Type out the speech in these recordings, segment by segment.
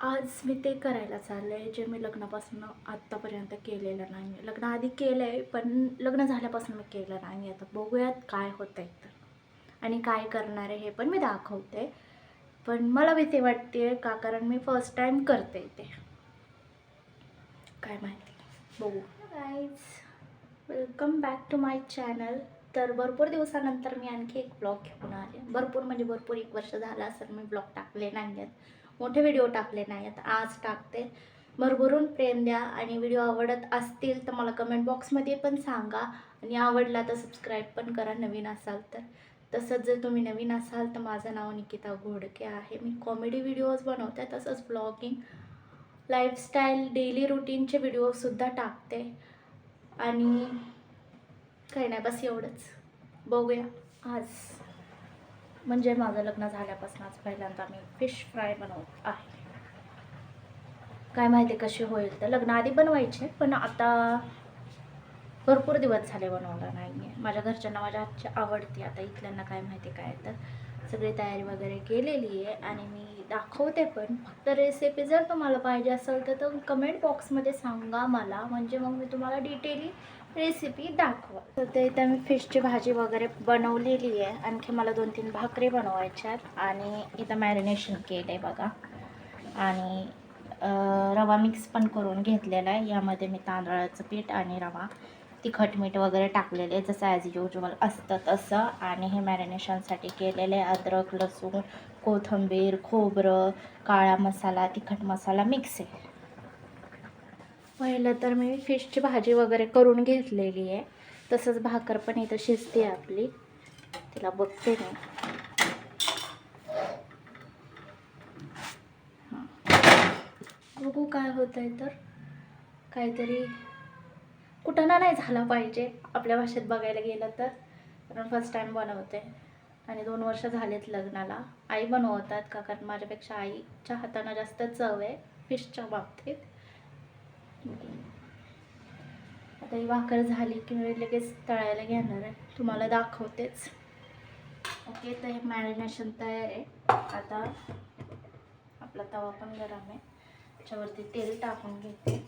आज मी ते करायला चाललं आहे जे मी लग्नापासून आत्तापर्यंत केलेलं नाही. आहे लग्नाआधी केलं आहे पण लग्न झाल्यापासून मी केलं नाही. आता बघूयात काय होतं आहे तर. आणि काय करणार आहे हे पण मी दाखवते. पण मला भीती वाटते का कारण मी फर्स्ट टाईम करते ते. काय माहिती. बघू. Guys welcome back to my channel तर भरपूर दिवसानंतर मी आणखी एक ब्लॉग घेऊन आले. भरपूर म्हणजे भरपूर एक वर्ष झालं असेल मी ब्लॉग टाकले नाही आहेत. मोठे व्हिडिओ टाकले नाही. आहेत आज टाकते. भरभरून प्रेम द्या आणि व्हिडिओ आवडत असतील तर मला कमेंट बॉक्समध्ये पण सांगा. आणि आवडला तर सबस्क्राईब पण करा नवीन असाल तर. तसंच जर तुम्ही नवीन असाल तर माझं नाव निकिता घोडके आहे. मी कॉमेडी व्हिडिओज बनवते तसंच ब्लॉगिंग लाईफस्टाईल डेली रुटीनचे व्हिडिओसुद्धा टाकते. आणि काही नाही बस एवढंच. बघूया आज. म्हणजे माझं लग्न झाल्यापासूनच पहिल्यांदा मी फिश फ्राय बनवत आहे. काय माहिती कशी होईल तर लग्नाआधी बनवायचे पण आता भरपूर दिवस झाले बनवलं नाही आहे माझ्या घरच्यांना माझ्या आजची आवडती आता इथल्यांना काय माहिती काय तर सगळी तयारी वगैरे केलेली आहे आणि मी दाखवते पण फक्त रेसिपी जर तुम्हाला पाहिजे असेल तर तर कमेंट बॉक्समध्ये सांगा मला. म्हणजे मग मी तुम्हाला डिटेली रेसिपी दाखवा तर ते इथं मी फिशची भाजी वगैरे बनवलेली आहे. आणखी मला दोन तीन भाकरी बनवायच्या आहेत. आणि इथं मॅरिनेशन केलं आहे बघा. आणि रवा मिक्स पण करून घेतलेला आहे. यामध्ये मी तांदळाचं पीठ आणि रवा तिखट मीठ वगैरे टाकलेले आहे. जसं ॲज युजल असतं तसं. आणि हे मॅरिनेशनसाठी केलेले आहे. अद्रक लसूण कोथिंबीर खोबरं काळा मसाला तिखट मसाला मिक्स आहे. पहिलं तर मी फिशची भाजी वगैरे करून घेतलेली आहे. तसंच भाकर पण इथं शिजते आपली. तिला बघते मी. बघू काय होत आहे तर. काहीतरी कुठं ना नाही झाला पाहिजे आपल्या भाषेत बघायला गेलं तर. कारण फर्स्ट टाईम बनवते. आणि दोन वर्ष झालेत लग्नाला. आई बनवतात का? कारण माझ्यापेक्षा आईच्या हातानं जास्त चव आहे फिशच्या बाबतीत. आता ही भाकर झाली की मी लगेच तळायला घेणार आहे. तुम्हाला दाखवतेच. ओके तर हे मॅरिनेशन तयार आहे. आता आपला तवा पण गरम आहे. त्याच्यावरती तेल टाकून घेते.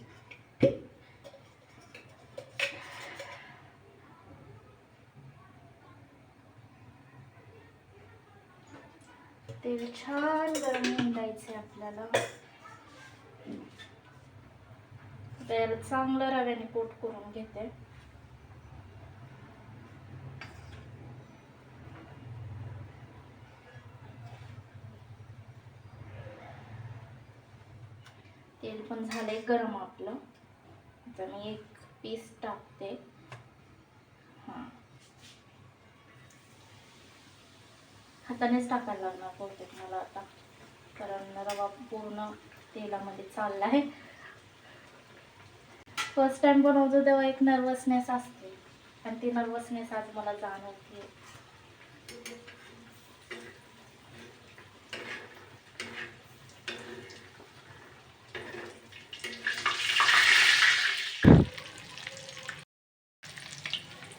तेल छान गरम होऊन द्यायचं आहे आपल्याला. तर चांगलं रव्याने कोट करून घेते. तेल पण झालंय गरम आपलं. आता मी एक पीस टाकते. हां. हातानेच टाकायला लागणार बहुतेक मला आता. कारण रवा पूर्ण तेलामध्ये चालला आहे. फर्स्ट टाइम बनवतो तेव्हा एक नर्वसनेस असते. आणि ती नर्वसनेस आज मला जाणवते.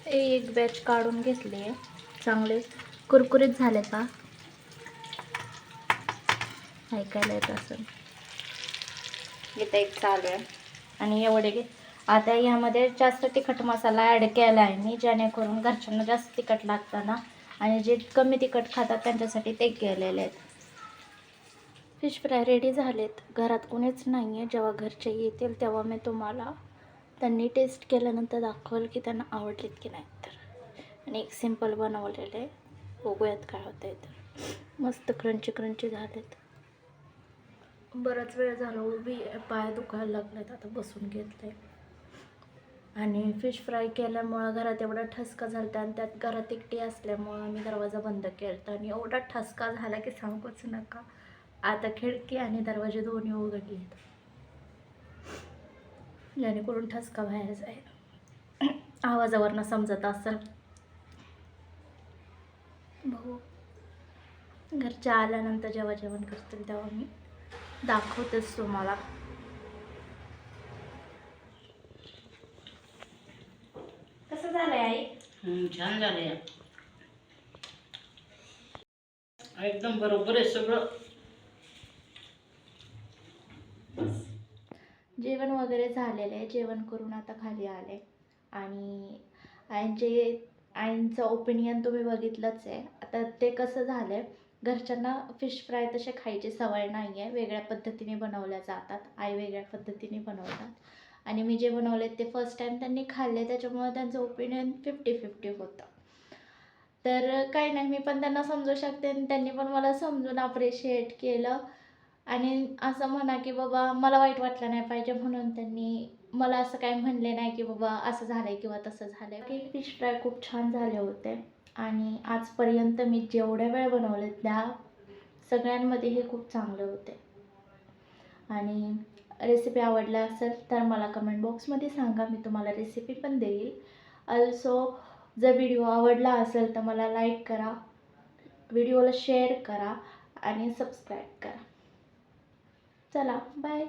एक बॅच काढून घेतली. आहे चांगले. कुरकुरीत झाले का? ऐकायला येत असं इथं एक चालू आहे. आणि एवढे घे. आता यामध्ये जास्त तिखट मसाला ॲड केला आहे मी जेणेकरून घरच्यांना जास्त तिखट लागताना आणि जे कमी तिखट खातात त्यांच्यासाठी ते केलेले आहेत. फिश फ्राय रेडी झालेत. घरात कोणीच नाही आहे जेव्हा घरचे येतील तेव्हा मी तुम्हाला त्यांनी टेस्ट केल्यानंतर दाखवेल की त्यांना आवडलेत की नाही तर. आणि एक सिंपल बनवलेलं. आहे बघूयात काय होतं आहे तर. मस्त क्रंची क्रंची झालेत. बराच वेळ झाला उभी पाय दुखायला लागलेत. आता बसून घेतले आणि फिश फ्राय केल्यामुळं घरात एवढा ठसका झाला आणि त्यात घरात एकटी असल्यामुळं मी दरवाजा बंद केला आणि एवढा ठसका झाला की सांगूच नका. आता खिडकी आणि दरवाजे दोन्ही उघडले जेणेकरून ठसका बाहेर जाईल. आवाजावरनं समजत असेल. भाऊ घरच्या आल्यानंतर जेव्हा जेवण करतील तेव्हा मी दाखवतेच तुम्हाला. झालंय आई? छान झाले एकदम बरोबर आहे सगळं. जेवण वगैरे झालेलं आहे. जेवण करून आता खाली आले. आणि आईंचे आईंचं ओपिनियन तुम्ही बघितलंच आहे. आता ते कसं झालं आहे घरच्यांना फिश फ्राय तसे खायची सवय नाही आहे वेगळ्या पद्धतीने बनवल्या जातात. आई वेगळ्या पद्धतीने बनवतात. आणि मी जे बनवले ते फर्स्ट टाईम त्यांनी खाल्ले त्याच्यामुळे त्यांचं ओपिनियन फिफ्टी फिफ्टी होतं. तर काही नाही मी पण त्यांना समजू शकते आणि त्यांनी पण मला समजून अप्रिशिएट केलं. आणि असं म्हणा की बाबा मला वाईट वाटलं नाही पाहिजे म्हणून त्यांनी मला असं काय म्हणले नाही की बाबा असं झालं आहे किंवा तसं झालं आहे की फिश फ्राय खूप छान झाले होते. आणि आजपर्यंत मी जेवढ्या वेळ बनवले त्या सगळ्यांमध्ये हे खूप चांगले होते. आणि रेसिपी आवडल्या असेल तर मला कमेंट बॉक्समध्ये सांगा. मी तुम्हाला रेसिपी पण देईल. अल्सो जर व्हिडिओ आवडला असेल तर मला लाईक करा. व्हिडिओला शेअर करा आणि सबस्क्राईब करा. चला बाय